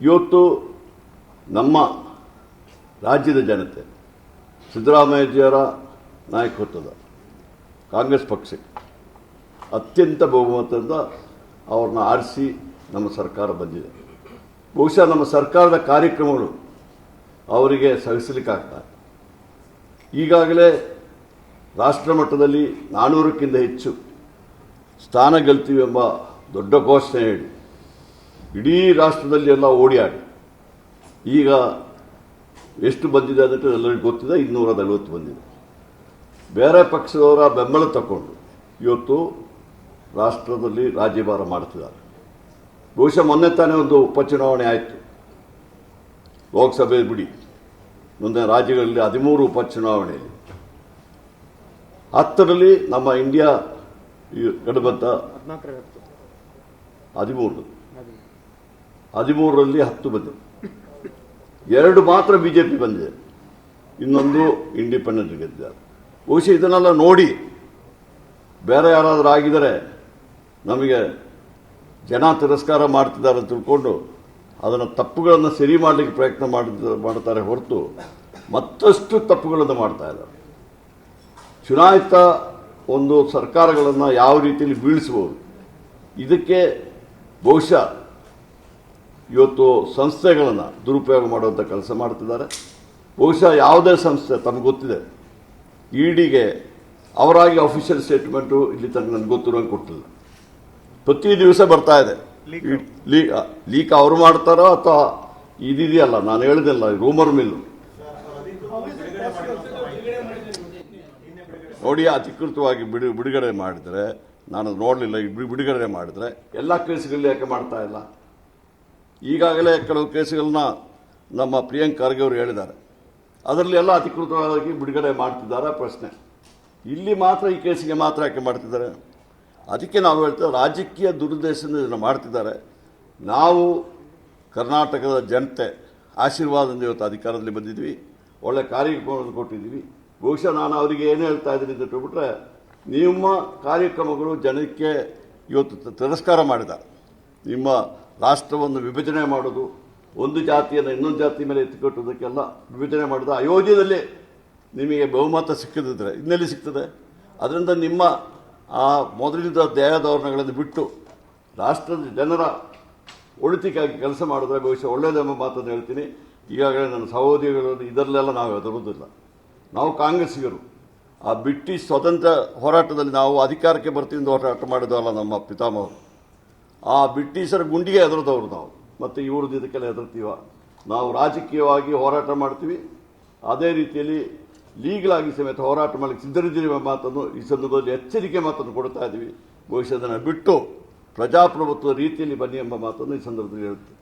ಇವತ್ತು ನಮ್ಮ ರಾಜ್ಯದ ಜನತೆ ಸಿದ್ದರಾಮಯ್ಯಜಿಯವರ ನಾಯಕತ್ವದ ಕಾಂಗ್ರೆಸ್ ಪಕ್ಷಕ್ಕೆ ಅತ್ಯಂತ ಬಹುಮತದಿಂದ ಅವ್ರನ್ನ ಆರಿಸಿ ನಮ್ಮ ಸರ್ಕಾರ ಬಂದಿದೆ. ಬಹುಶಃ ನಮ್ಮ ಸರ್ಕಾರದ ಕಾರ್ಯಕ್ರಮಗಳು ಅವರಿಗೆ ಸಹಿಸಲಿಕ್ಕಾಗ್ತದೆ ಈಗಾಗಲೇ ರಾಷ್ಟ್ರ ಮಟ್ಟದಲ್ಲಿ ನಾನ್ನೂರಕ್ಕಿಂತ ಹೆಚ್ಚು ಸ್ಥಾನ ಗೆಲ್ತೀವಿ ಎಂಬ ದೊಡ್ಡ ಘೋಷಣೆ ಹೇಳಿ ಇಡೀ ರಾಷ್ಟ್ರದಲ್ಲಿ ಎಲ್ಲ ಓಡಿಯಾಡಿ ಈಗ ಎಷ್ಟು ಬಂದಿದೆ ಅದಕ್ಕೆ ಎಲ್ಲರಿಗೂ ಗೊತ್ತಿದೆ ಇನ್ನೂರ ನಲವತ್ತು ಬಂದಿದೆ. ಬೇರೆ ಪಕ್ಷದವರ ಬೆಂಬಲ ತಗೊಂಡು ಇವತ್ತು ರಾಷ್ಟ್ರದಲ್ಲಿ ರಾಜ್ಯಭಾರ ಮಾಡ್ತಿದ್ದಾರೆ. ಬಹುಶಃ ಮೊನ್ನೆ ತಾನೇ ಒಂದು ಉಪಚುನಾವಣೆ ಆಯಿತು. ಲೋಕಸಭೆ ಬಿಡಿ. ಮುಂದೆ ರಾಜ್ಯಗಳಲ್ಲಿ ಹದಿಮೂರು ಉಪಚುನಾವಣೆಯಲ್ಲಿ. ಹತ್ತರಲ್ಲಿ ನಮ್ಮ ಇಂಡಿಯಾ ಗಣಬದ್ಧ ಹದಿಮೂರು. ಹದಿಮೂರರಲ್ಲಿ ಹತ್ತು ಬಂದಿದೆ ಎರಡು ಮಾತ್ರ ಬಿ ಜೆ ಪಿ ಬಂದಿದೆ. ಇನ್ನೊಂದು ಇಂಡಿಪೆಂಡೆಂಟ್ ಗೆದ್ದಿದ್ದಾರೆ. ಬಹುಶಃ ಇದನ್ನೆಲ್ಲ ನೋಡಿ ಬೇರೆ ಯಾರಾದರೂ ಆಗಿದರೆ ನಮಗೆ ಜನ ತಿರಸ್ಕಾರ ಮಾಡ್ತಿದ್ದಾರೆ ಅಂತ ತಿಳ್ಕೊಂಡು ಅದನ್ನು ತಪ್ಪುಗಳನ್ನು ಸರಿ ಮಾಡಲಿಕ್ಕೆ ಪ್ರಯತ್ನ ಮಾಡ್ತಾರೆ ಹೊರತು ಮತ್ತಷ್ಟು ತಪ್ಪುಗಳನ್ನು ಮಾಡ್ತಾ ಇದ್ದಾರೆ. ಚುನಾಯಿತ ಒಂದು ಸರ್ಕಾರಗಳನ್ನು ಯಾವ ರೀತಿಯಲ್ಲಿ ಬೀಳಿಸ್ಬೋದು ಇದಕ್ಕೆ ಬಹುಶಃ ಇವತ್ತು ಸಂಸ್ಥೆಗಳನ್ನು ದುರುಪಯೋಗ ಮಾಡುವಂಥ ಕೆಲಸ ಮಾಡ್ತಿದ್ದಾರೆ. ಬಹುಶಃ ಯಾವುದೇ ಸಂಸ್ಥೆ ತಮಗೆ ಗೊತ್ತಿದೆ. ಇಡಿಗೆ ಅವರಾಗಿ ಅಫಿಷಿಯಲ್ ಸ್ಟೇಟ್ಮೆಂಟು ಇಲ್ಲಿ ತನಕ ನನಗೆ ಗೊತ್ತಿರೋಂಗೆ ಕೊಟ್ಟಿಲ್ಲ. ಪ್ರತಿ ದಿವಸ ಬರ್ತಾ ಇದೆ. ಲೀಕ್ ಲೀಕ್ ಅವರು ಮಾಡ್ತಾರೋ ಅಥವಾ ಇದಿದೆಯಲ್ಲ ನಾನು ಹೇಳಿದೆಲ್ಲ ರೂಮರ್ ಮಿಲ್ಲು ನೋಡಿ ಅಧಿಕೃತವಾಗಿ ಬಿಡು ಬಿಡುಗಡೆ ಮಾಡಿದರೆ ನಾನು ನೋಡಲಿಲ್ಲ ಬಿಡುಗಡೆ ಮಾಡಿದರೆ ಎಲ್ಲ ಕೇಸ್ಗಳಲ್ಲಿ ಯಾಕೆ ಮಾಡ್ತಾ ಇಲ್ಲ? ಈಗಾಗಲೇ ಕೆಲವು ಕೇಸುಗಳನ್ನ ನಮ್ಮ ಪ್ರಿಯಾಂಕ್ ಖರ್ಗೆ ಅವರು ಹೇಳಿದ್ದಾರೆ. ಅದರಲ್ಲಿ ಎಲ್ಲ ಅಧಿಕೃತವಾಗಿ ಬಿಡುಗಡೆ ಮಾಡ್ತಿದ್ದಾರೆ ಪ್ರಶ್ನೆ. ಇಲ್ಲಿ ಮಾತ್ರ ಈ ಕೇಸಿಗೆ ಮಾತ್ರ ಯಾಕೆ ಮಾಡ್ತಿದ್ದಾರೆ? ಅದಕ್ಕೆ ನಾವು ಹೇಳ್ತೇವೆ ರಾಜಕೀಯ ದುರುದ್ದೇಶದಿಂದ ಇದನ್ನು ಮಾಡ್ತಿದ್ದಾರೆ. ನಾವು ಕರ್ನಾಟಕದ ಜನತೆ ಆಶೀರ್ವಾದದಿಂದ ಇವತ್ತು ಅಧಿಕಾರದಲ್ಲಿ ಬಂದಿದ್ವಿ ಒಳ್ಳೆ ಕಾರ್ಯಕ್ರಮವನ್ನು ಕೊಟ್ಟಿದ್ದೀವಿ. ಬಹುಶಃ ನಾನು ಅವರಿಗೆ ಏನು ಹೇಳ್ತಾ ಇದ್ದೀನಿ ಅಂತ ಹೇಳ್ಬಿಟ್ರೆ, ನಿಮ್ಮ ಕಾರ್ಯಕ್ರಮಗಳು ಜನಕ್ಕೆ ಇವತ್ತು ತಿರಸ್ಕಾರ ಮಾಡಿದ್ದಾರೆ. ನಿಮ್ಮ ರಾಷ್ಟ್ರವನ್ನು ವಿಭಜನೆ ಮಾಡೋದು, ಒಂದು ಜಾತಿಯನ್ನು ಇನ್ನೊಂದು ಜಾತಿ ಮೇಲೆ ಎತ್ತಿಕೊಟ್ಟುವುದಕ್ಕೆಲ್ಲ ವಿಭಜನೆ ಮಾಡಿದ. ಅಯೋಧ್ಯೆಯಲ್ಲೇ ನಿಮಗೆ ಬಹುಮತ ಸಿಕ್ಕದಿದ್ದರೆ ಇನ್ನೆಲ್ಲಿ ಸಿಗ್ತದೆ ಅದರಿಂದ ನಿಮ್ಮ ಆ ಮೊದಲಿದ್ದ ದೇಹದವರಣಗಳನ್ನು ಬಿಟ್ಟು ರಾಷ್ಟ್ರದ ಜನರ ಒಳಿತಿಗಾಗಿ ಕೆಲಸ ಮಾಡಿದ್ರೆ ಬಹುಶಃ ಒಳ್ಳೆಯದೆಂಬ ಮಾತನ್ನು ಹೇಳ್ತೀನಿ. ಈಗಾಗಲೇ ನನ್ನ ಸಹೋದರಿಗಳು ಇದರಲ್ಲೆಲ್ಲ ನಾವು ಹೆದರುವುದಿಲ್ಲ. ನಾವು ಕಾಂಗ್ರೆಸ್ಸಿಗರು. ಆ ಬ್ರಿಟಿಷ್ ಸ್ವತಂತ್ರ ಹೋರಾಟದಲ್ಲಿ ನಾವು ಅಧಿಕಾರಕ್ಕೆ ಬರ್ತೀವಿ ಹೋರಾಟ ಮಾಡಿದವಲ್ಲ ನಮ್ಮ ಪಿತಾಮಹರು. ಆ ಬ್ರಿಟಿಷರ ಗುಂಡಿಗೆ ಹೆದರ್ತವ್ರು ನಾವು. ಮತ್ತು ಇವ್ರದ್ದು ಇದಕ್ಕೆಲ್ಲ ಹೆದರ್ತೀವ? ನಾವು ರಾಜಕೀಯವಾಗಿ ಹೋರಾಟ ಮಾಡ್ತೀವಿ. ಅದೇ ರೀತಿಯಲ್ಲಿ ಲೀಗಲ್ ಆಗಿ ಸಮೇತ ಹೋರಾಟ ಮಾಡಲಿಕ್ಕೆ ಸಿದ್ಧರಿದ್ದೀವಿ ಎಂಬ ಮಾತನ್ನು ಈ ಸಂದರ್ಭದಲ್ಲಿ ಎಚ್ಚರಿಕೆ ಮಾತನ್ನು ಕೊಡ್ತಾ ಇದ್ದೀವಿ. ಬಹುಶಃ ಬಿಟ್ಟು ಪ್ರಜಾಪ್ರಭುತ್ವ ರೀತಿಯಲ್ಲಿ ಬನ್ನಿ ಎಂಬ ಮಾತನ್ನು ಈ ಸಂದರ್ಭದಲ್ಲಿ ಹೇಳ್ತೀವಿ